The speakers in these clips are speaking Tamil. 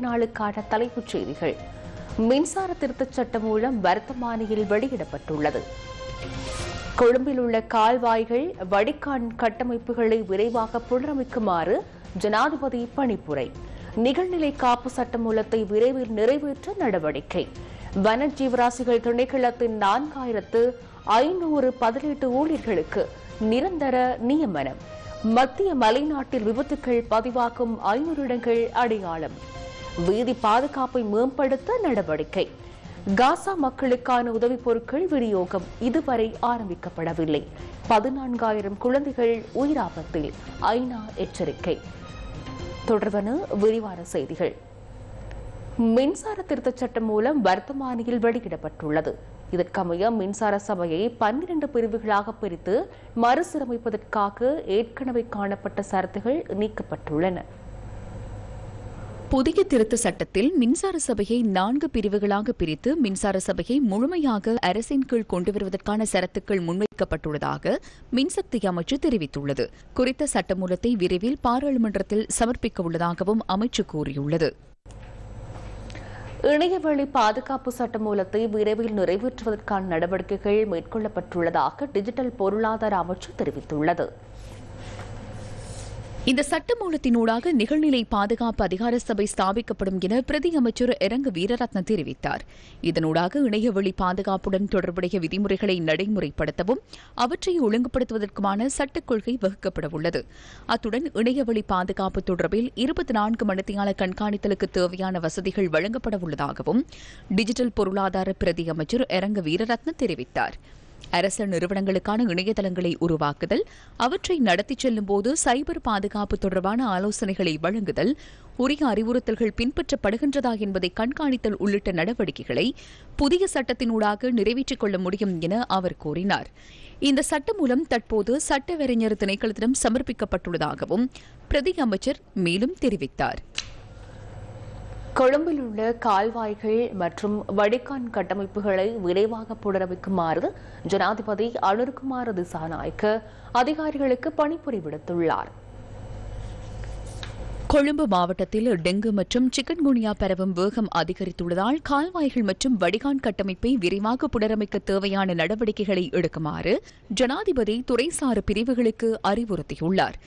நாளுக்கான தலைப்புச் செய்திகள். மின்சார திருத்தச் சட்டம் மூலம் வர்த்தமானியில் வெளியிடப்பட்டுள்ளது. கொழும்பில் உள்ள கால்வாய்கள் வடிகான் கட்டமைப்புகளை விரைவாக புனரமைக்குமாறு ஜனாதிபதி பணிப்புரை. நிகழ்நிலை காப்பு சட்டமூலத்தை விரைவில் நிறைவேற்ற நடவடிக்கை. வன ஜீவராசிகள் திணைக்களத்தின் நான்காயிரத்து ஐநூறு பதினெட்டு ஊழியர்களுக்கு நிரந்தர நியமனம். மத்திய மலைநாட்டில் விபத்துக்கள் பதிவாகும் ஐநூறு இடங்கள் அடையாளம். வீதி பாதுகாப்பை மேம்படுத்த நடவடிக்கை. காசா மக்களுக்கான உதவிப் பொருட்கள் விநியோகம் இதுவரை ஆரம்பிக்கப்படவில்லை. பதினான்காயிரம் குழந்தைகள் உயிராபத்தில். ஐநா எச்சரிக்கை. தொடர்பான விரிவான செய்திகள். மின்சார திருத்தச் சட்டம் மூலம் வர்த்தமானியில் வெளியிடப்பட்டுள்ளது. இதற்கமைய மின்சார சபையை பன்னிரண்டு பிரிவுகளாக பிரித்து மறுசீரமைப்பதற்காக ஏற்கனவே காணப்பட்ட சரத்துகள் நீக்கப்பட்டுள்ளன. புதிய திருத்த சட்டத்தில் மின்சார சபையை நான்கு பிரிவுகளாக பிரித்து மின்சார சபையை முழுமையாக அரசின் கீழ் கொண்டு வருவதற்கான சரத்துக்கள் முன்வைக்கப்பட்டுள்ளதாக மின்சக்தி அமைச்சு தெரிவித்துள்ளது. குறித்த சட்டமூலத்தை விரைவில் பாராளுமன்றத்தில் சமர்ப்பிக்க உள்ளதாகவும் அமைச்சு கூறியுள்ளது. இணையவழி பாதுகாப்பு சட்டமூலத்தை விரைவில் நிறைவேற்றுவதற்கான நடவடிக்கைகள் மேற்கொள்ளப்பட்டுள்ளதாக டிஜிட்டல் பொருளாதார அமைச்சு தெரிவித்துள்ளது. இந்த சட்டமூலத்தினூடாக நிகழ்நிலை பாதுகாப்பு அதிகார சபை ஸ்தாபிக்கப்படும் என பிரதி அமைச்சர் இரங்க வீரரத்ன தெரிவித்தார். இதனூடாக இணையவழி பாதுகாப்புடன் தொடர்புடைய விதிமுறைகளை நடைமுறைப்படுத்தவும் அவற்றை ஒழுங்குபடுத்துவதற்குமான சட்டக் கொள்கை வகுக்கப்பட உள்ளது. அத்துடன் இணையவழி பாதுகாப்பு தொடர்பில் இருபத்தி நான்கு மணித்தியால கண்காணித்தலுக்கு தேவையான வசதிகள் வழங்கப்பட உள்ளதாகவும் டிஜிட்டல் பொருளாதார பிரதி அமைச்சர் இரங்க வீரரத்ன தெரிவித்தார். அரச நிறுவனங்களுக்கான இணையதளங்களை உருவாக்குதல் அவற்றை நடத்திச் செல்லும் போது சைபர் பாதுகாப்பு தொடர்பான ஆலோசனைகளை வழங்குதல் உரிய அறிவுறுத்தல்கள் பின்பற்றப்படுகின்றதா என்பதை கண்காணித்தல் உள்ளிட்ட நடவடிக்கைகளை புதிய சட்டத்தினூடாக நிறைவேற்றிக் கொள்ள முடியும் என அவர் கூறினார். இந்த சட்டம் மூலம் தற்போது சட்டவரைஞர் திணைக்களத்திடம் சமர்ப்பிக்கப்பட்டுள்ளதாகவும் பிரதி அமைச்சர் மேலும் தெரிவித்தார். கொழும்பில் உள்ள கால்வாய்கள் மற்றும் வடிகான் கட்டமைப்புகளை விரைவாக புனரமைக்குமாறு ஜனாதிபதி அனுர்குமார் திசாநாயக்க அதிகாரிகளுக்கு பணிபுரி விடுத்துள்ளார். கொழும்பு மாவட்டத்தில் டெங்கு மற்றும் சிக்கன்குனியா பரவும் வேகம் அதிகரித்துள்ளதால் கால்வாய்கள் மற்றும் வடிகான் கட்டமைப்பை விரைவாக புனரமைக்க தேவையான நடவடிக்கைகளை எடுக்குமாறு ஜனாதிபதி துறைசார் பிரிவுகளுக்கு அறிவுறுத்தியுள்ளார்.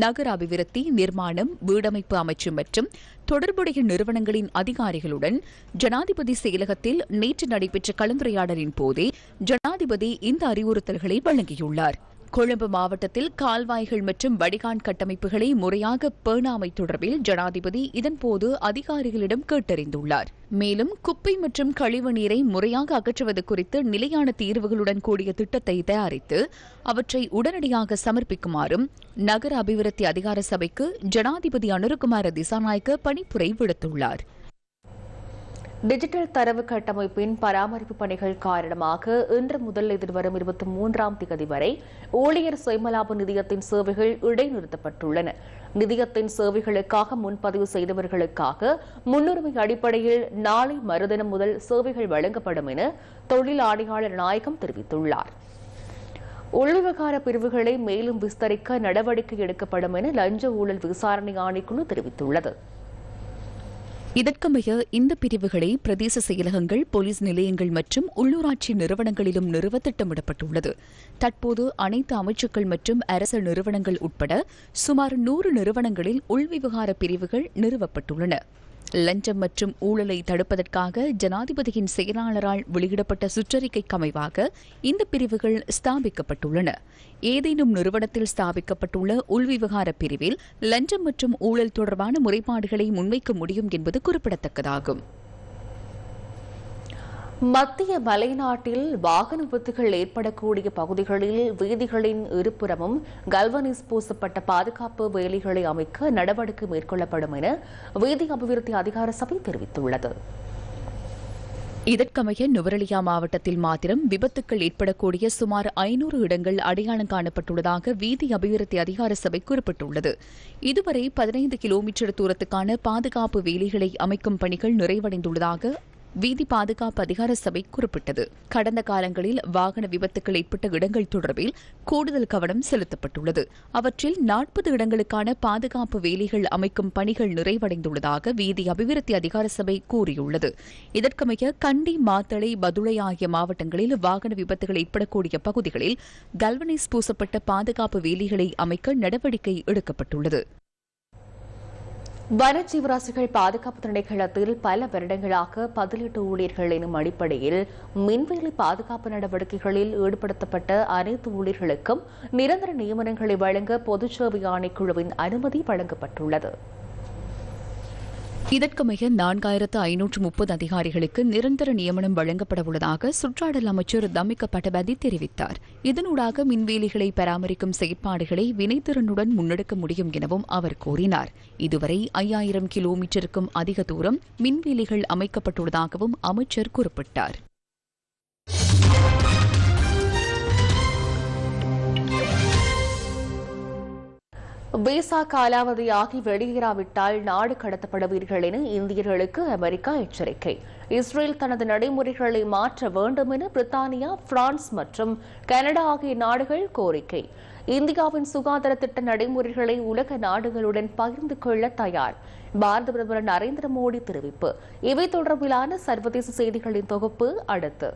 நகர அபிவிருத்தி நிர்மாணம் வீடமைப்பு அமைச்சு மற்றும் தொடர்புடைய நிறுவனங்களின் அதிகாரிகளுடன் ஜனாதிபதி செயலகத்தில் நேற்று நடைபெற்ற கலந்துரையாடலின் போதே ஜனாதிபதி இந்த அறிவுறுத்தல்களை வழங்கியுள்ளார். கொழும்பு மாவட்டத்தில் கால்வாய்கள் மற்றும் வடிகான் கட்டமைப்புகளை முறையாக பேணாமை தொடர்பில் ஜனாதிபதி இதன்போது அதிகாரிகளிடம் கேட்டறிந்துள்ளார். மேலும் குப்பை மற்றும் கழிவு நீரை முறையாக அகற்றுவது குறித்து நிலையான தீர்வுகளுடன் கூடிய திட்டத்தை தயாரித்து அவற்றை உடனடியாக சமர்ப்பிக்குமாறும் நகர அபிவிருத்தி அதிகார சபைக்கு ஜனாதிபதி அனுருகுமார திசாநாயக்க பணிப்புரை விடுத்துள்ளார். டிஜிட்டல் தரவு கட்டமைப்பின் பராமரிப்பு பணிகள் காரணமாக இன்று முதல் எதிர்வரும் இருபத்தி மூன்றாம் தேதி வரை ஊழியர் சுயமலாப நிதியத்தின் சேவைகள் இடைநிறுத்தப்பட்டுள்ளன. நிதியத்தின் சேவைகளுக்காக முன்பதிவு செய்தவர்களுக்காக முன்னுரிமை அடிப்படையில் நாளை மறுதினம் முதல் சேவைகள் வழங்கப்படும் என தொழில் ஆணையாளர் நாயகம் தெரிவித்துள்ளார். உள்விவகார பிரிவுகளை மேலும் விஸ்தரிக்க நடவடிக்கை எடுக்கப்படும் என லஞ்ச ஊழல் விசாரணை ஆணைக்குழு தெரிவித்துள்ளது. இதற்கமைய இந்த பிரிவுகளை பிரதேச செயலகங்கள் போலீஸ் நிலையங்கள் மற்றும் உள்ளூராட்சி நிறுவனங்களிலும் நிறுவ திட்டமிடப்பட்டுள்ளது. தற்போது அனைத்து அமைச்சுக்கள் மற்றும் அரசு நிறுவனங்கள் உட்பட சுமார் நூறு நிறுவனங்களில் உள்விவகார பிரிவுகள் நிறுவப்பட்டுள்ளன. லஞ்சம் மற்றும் ஊழலை தடுப்பதற்காக ஜனாதிபதியின் செயலாளரால் வெளியிடப்பட்ட சுற்றறிக்கைக்கு அமைவாக இந்த பிரிவுகள் ஸ்தாபிக்கப்பட்டுள்ளன. ஏதேனும் நிறுவனத்தில் ஸ்தாபிக்கப்பட்டுள்ள உள்விவகார பிரிவில் லஞ்சம் மற்றும் ஊழல் தொடர்பான முறைப்பாடுகளை முன்வைக்க முடியும் என்பது குறிப்பிடத்தக்கதாகும். மத்திய மலைநாட்டில் வாகன விபத்துகள் ஏற்படக்கூடிய பகுதிகளில் வீதிகளின் இருபுறமும் கல்வனிஸ் பூசப்பட்ட பாதுகாப்பு வேலிகளை அமைக்க நடவடிக்கை மேற்கொள்ளப்படும் என வீதி அபிவிருத்தி அதிகார சபை தெரிவித்துள்ளது. இதற்கமைய நுவரலியா மாவட்டத்தில் மாத்திரம் விபத்துக்கள் ஏற்படக்கூடிய சுமார் ஐநூறு இடங்கள் அடையாளம் காணப்பட்டுள்ளதாக வீதி அபிவிருத்தி அதிகார சபை குறிப்பிட்டுள்ளது. இதுவரை பதினைந்து கிலோமீட்டர் தூரத்துக்கான பாதுகாப்பு வேலிகளை அமைக்கும் பணிகள் நிறைவடைந்துள்ளதாக வீதி பாதுகாப்பு அதிகார சபை குறிப்பிட்டது. கடந்த காலங்களில் வாகன விபத்துகள் ஏற்பட்ட இடங்கள் தொடர்பில் கூடுதல் கவனம் செலுத்தப்பட்டுள்ளது. அவற்றில் நாற்பது இடங்களுக்கான பாதுகாப்பு வேலிகள் அமைக்கும் பணிகள் நிறைவடைந்துள்ளதாக வீதி அபிவிருத்தி அதிகார சபை கூறியுள்ளது. இதற்கமைய கண்டி மாத்தளை பதுளை ஆகிய மாவட்டங்களில் வாகன விபத்துகள் ஏற்படக்கூடிய பகுதிகளில் கல்வனைஸ் பூசப்பட்ட பாதுகாப்பு வேலிகளை அமைக்க நடவடிக்கை எடுக்கப்பட்டுள்ளது. வனஜீவராசிகள் பாதுகாப்பு திணைக்களத்தில் பல வருடங்களாக பதிலீட்டு ஊழியர்கள் எனும் அடிப்படையில் மின்வேலி பாதுகாப்பு நடவடிக்கைகளில் ஈடுபடுத்தப்பட்ட அனைத்து ஊழியர்களுக்கும் நிரந்தர நியமனங்களை வழங்க பொதுச்சேவை ஆணைக்குழுவின் அனுமதி வழங்கப்பட்டுள்ளது. இதற்குமைய நான்காயிரத்து ஐநூற்று முப்பது அதிகாரிகளுக்கு நிரந்தர நியமனம் வழங்கப்பட உள்ளதாக சுற்றாடல் அமைச்சர் தமிக்க பட்டபதி தெரிவித்தார். இதனூடாக மின்வேலிகளை பராமரிக்கும் செயற்பாடுகளை வினைத்திறனுடன் முன்னெடுக்க முடியும் எனவும் அவர் கூறினார். இதுவரை ஐயாயிரம் கிலோமீட்டருக்கும் அதிக தூரம் மின்வேலிகள் அமைக்கப்பட்டுள்ளதாகவும் அமைச்சர் குறிப்பிட்டார். விசா காலாவதியாகி வெளியேறாவிட்டால் நாடு கடத்தப்படுவீர்கள் என இந்தியர்களுக்கு அமெரிக்கா எச்சரிக்கை. இஸ்ரேல் தனது நடைமுறைகளை மாற்ற வேண்டும் என பிரித்தானியா பிரான்ஸ் மற்றும் கனடா ஆகிய நாடுகள் கோரிக்கை. இந்தியாவின் சுகாதார திட்ட நடைமுறைகளை உலக நாடுகளுடன் பகிர்ந்து கொள்ள தயார். பாரத பிரதமர் நரேந்திர மோடி தெரிவிப்பு. இவை தொடர்பிலான சர்வதேச செய்திகளின் தொகுப்பு அடுத்து.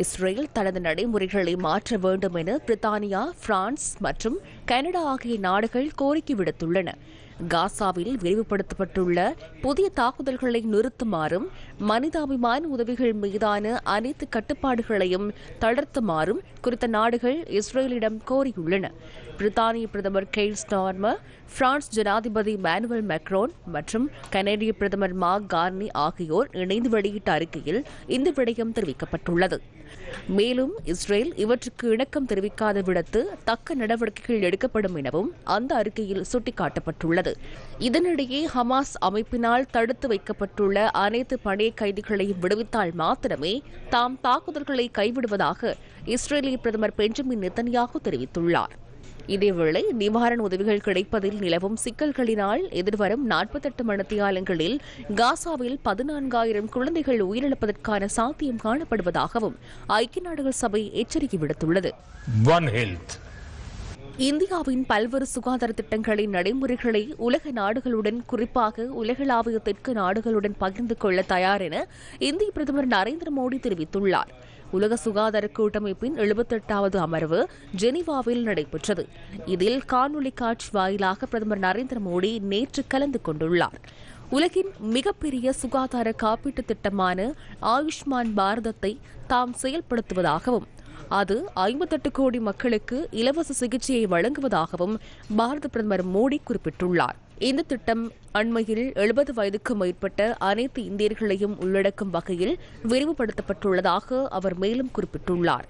இஸ்ரேல் தனது நடைமுறைகளை மாற்ற வேண்டும் என பிரித்தானியா பிரான்ஸ் மற்றும் கனடா ஆகிய நாடுகள் கோரிக்கை விடுத்துள்ளன. காசாவில் விரிவுபடுத்தப்பட்டுள்ள புதிய தாக்குதல்களை நிறுத்துமாறும் மனிதாபிமான உதவிகள் மீதான அனைத்து கட்டுப்பாடுகளையும் தளர்த்துமாறும் குறித்த நாடுகள் இஸ்ரேலிடம் கோரியுள்ளன. பிரித்தானிய பிரதமர் கெய்ல் ஸ்டார்மர் பிரான்ஸ் ஜனாதிபதி மேனுவல் மெக்ரோன் மற்றும் கனேடிய பிரதமர் மார்க் கார்னி ஆகியோர் இணைந்து வெளியிட்ட அறிக்கையில் இந்த விடயம் தெரிவிக்கப்பட்டுள்ளது. மேலும் இஸ்ரேல் இவற்றுக்கு இணக்கம் தெரிவிக்காத விடத்து தக்க நடவடிக்கைகள் எடுக்கப்படும் எனவும் அந்த அறிக்கையில் சுட்டிக்காட்டப்பட்டுள்ளது. இதனிடையே ஹமாஸ் அமைப்பினால் தடுத்து வைக்கப்பட்டுள்ள அனைத்து பணைய கைதிகளையும் விடுவித்தால் மாத்திரமே தாம் தாக்குதல்களை கைவிடுவதாக இஸ்ரேலிய பிரதமர் பெஞ்சமின் நெத்தன்யாகு தெரிவித்துள்ளார். இதேவேளை நிவாரண உதவிகள் கிடைப்பதில் நிலவும் சிக்கல்களினால் எதிர்வரும் நாற்பத்தெட்டு மணித்தியாலங்களில் காசாவில் பதினான்காயிரம் குழந்தைகள் உயிரிழப்பதற்கான சாத்தியம் காணப்படுவதாகவும் ஐக்கிய நாடுகள் சபை எச்சரிக்கை விடுத்துள்ளது. இந்தியாவின் பல்வேறு சுகாதார திட்டங்களின் நடைமுறைகளை உலக நாடுகளுடன் குறிப்பாக உலகளாவிய தெற்கு நாடுகளுடன் பகிர்ந்து கொள்ள தயார் என இந்திய பிரதமர் நரேந்திர மோடி தெரிவித்துள்ளார் உலக சுகாதார கூட்டமைப்பின் எழுபத்தெட்டாவது அமர்வு ஜெனீவாவில் நடைபெற்றது. இதில் காணொலி காட்சி வாயிலாக பிரதமர் நரேந்திர மோடி நேற்று கலந்து கொண்டுள்ளார். உலகின் மிகப்பெரிய சுகாதார காப்பீட்டுத் திட்டமான ஆயுஷ்மான் பாரதத்தை தாம் செயல்படுத்துவதாகவும் அது ஐம்பத்தெட்டு கோடி மக்களுக்கு இலவச சிகிச்சையை வழங்குவதாகவும் பாரத பிரதமர் மோடி குறிப்பிட்டுள்ளார். இந்த திட்டம் அண்மையில் எழுபது வயதுக்கு மேற்பட்ட அனைத்து இந்தியர்களையும் உள்ளடக்கும் வகையில் விரிவுபடுத்தப்பட்டுள்ளதாக அவர் மேலும் குறிப்பிட்டுள்ளார்.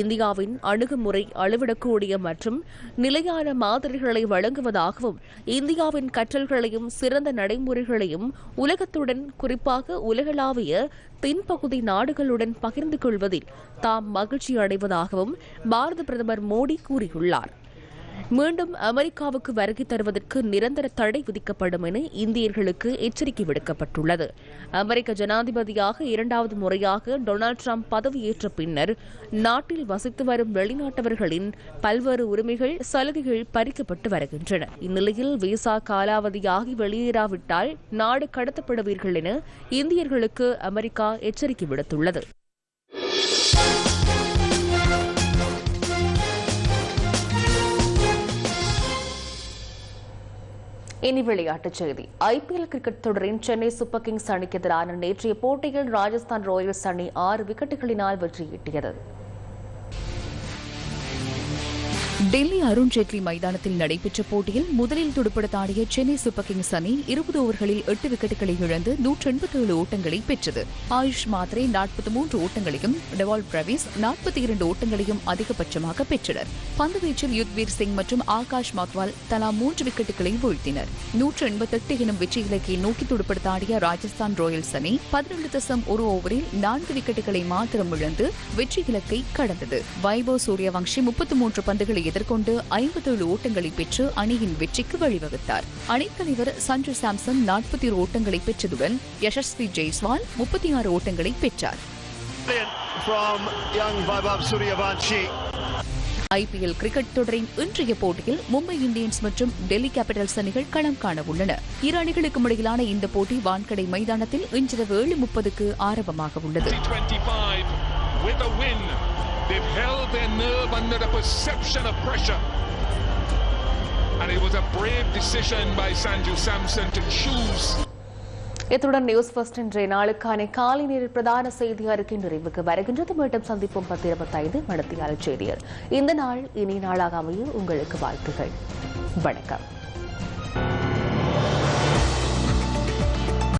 இந்தியாவின் அணுகுமுறை அளவிடக்கூடிய மற்றும் நிலையான மாதிரிகளை வழங்குவதாகவும் இந்தியாவின் கற்றல்களையும் சிறந்த நடைமுறைகளையும் உலகத்துடன் குறிப்பாக உலகளாவிய தென்பகுதி நாடுகளுடன் பகிர்ந்து கொள்வதில் தாம் மகிழ்ச்சி அடைவதாகவும் பாரத பிரதமர் மோடி கூறியுள்ளார். மீண்டும் அமெரிக்காவுக்கு வருகை தருவதற்கு நிரந்தர தடை விதிக்கப்படும் என இந்தியர்களுக்கு எச்சரிக்கை விடுக்கப்பட்டுள்ளது. அமெரிக்க ஜனாதிபதியாக இரண்டாவது முறையாக டொனால்டு ட்ரம்ப் பதவியேற்ற பின்னர் நாட்டில் வசித்து வரும் வெளிநாட்டவர்களின் பல்வேறு உரிமைகள் சலுகைகள் பறிக்கப்பட்டு வருகின்றன. இந்நிலையில் விசா காலாவதியாகி வெளியேறாவிட்டால் நாடு கடத்தப்படுவீர்கள் என இந்தியர்களுக்கு அமெரிக்கா எச்சரிக்கை விடுத்துள்ளது. இனி விளையாட்டுச் செய்தி. ஐபிஎல் கிரிக்கெட் தொடரின் சென்னை சூப்பர் கிங்ஸ் அணிக்கு எதிரான நேற்றைய போட்டியில் ராஜஸ்தான் ராயல்ஸ் அணி ஆறு விக்கெட்டுகளினால் வெற்றியீட்டியது. டெல்லி அருண்ஜேட்லி மைதானத்தில் நடைபெற்ற போட்டியில் முதலில் துடுப்படுத்தாடிய சென்னை சூப்பர் கிங்ஸ் அணி இருபது ஓவர்களில் எட்டு விக்கெட்டுகளை இழந்து நூற்று எண்பத்தேழு ஓட்டங்களை பெற்றது. ஆயுஷ் மாத்ரே நாற்பத்தி மூன்று ஓட்டங்களையும் டெவால் பிரவிஸ் நாற்பத்தி இரண்டு ஓட்டங்களையும் அதிகபட்சமாக பெற்றனர். பந்துவீச்சில் யுத்வீர் சிங் மற்றும் ஆகாஷ் மாத்வால் தலா மூன்று விக்கெட்டுகளை வீழ்த்தினர். நூற்று எண்பத்தெட்டு எனும் வெற்றி இலக்கை நோக்கி துடுப்படுத்தாடிய ராஜஸ்தான் ராயல்ஸ் அணி பதினேழு தசம் ஒரு ஓவரில் நான்கு விக்கெட்டுகளை மாத்திரம் இழந்து வெற்றி இலக்கை கடந்தது. வைபவ் சூரியவங்ஷி முப்பத்தி மூன்று பந்துகளை எதிர்கொண்டு ஐம்பத்தேழு ஓட்டங்களை பெற்று அணியின் வெற்றிக்கு வழிவகுத்தார். அணித்தலைவர் சஞ்சு சாம்சன் நாற்பத்தி ஓட்டங்களை பெற்றதுடன் யசஸ்வி ஜெய்ஸ்வால் முப்பத்தி ஆறு ஓட்டங்களை பெற்றார். ஐபிஎல் கிரிக்கெட் தொடரின் இன்றைய போட்டியில் மும்பை இந்தியன்ஸ் மற்றும் டெல்லி கேபிட்டல்ஸ் அணிகள் களம் காண உள்ளன. இரு அணிகளுக்கும் இடையிலான இந்த போட்டி வான்கடை மைதானத்தில் இன்றிரவு ஏழு முப்பதுக்கு ஆரம்பமாக உள்ளது. They've held their nerve under the perception of pressure. And it was a brave decision by Sanju Samson to choose. இத்துடன் நியூஸ் ஃபர்ஸ்ட் இன்றைய நாளுக்கான காலை நேரில் பிரதான செய்தி அறிக்கை நிறைவுக்கு வருகின்றது. மீண்டும் சந்திப்போம் பத்து இருபத்தைந்து. மடத்தியாளர் செய்தியர் இந்த நாள் இனி நாளாக அமைய உங்களுக்கு வாழ்த்துகள் வணக்கம்.